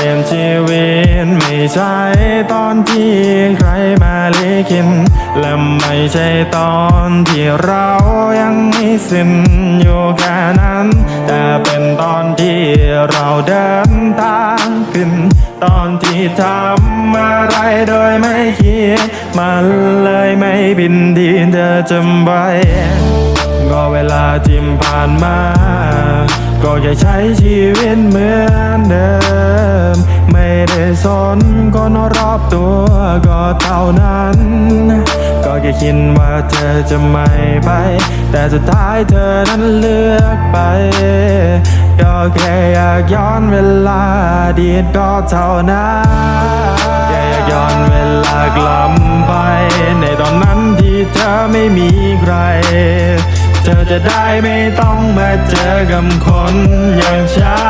ลี่ยนชีวิตไม่ใช่ตอนที่ใครมาลิขินและไม่ใช่ตอนที่เรายังไม่สิ้นอยู่แค่นั้น แต่เป็นตอนที่เราเดินทางขึ้น ตอนที่ทำอะไรโดยไม่คิดมันเลยไม่บินดีเธอจำไว้ก็เวลาที่ผ่านมา ก็แค่ใช้ชีวิตเหมือนเดิม นคนรอบตัวก็เท่านั้น ก็แค่คิดว่าเธอจะไม่ไป แต่สุดท้ายเธอนั้นเลือกไป ก็แค่อยากย้อนเวลาดีตก็เท่านั้นแค่อยากย้อนเวลากลับไป ในตอนนั้นที่เธอไม่มีใครเธอจะได้ไม่ต้องมาเจอกับคนอย่างฉัน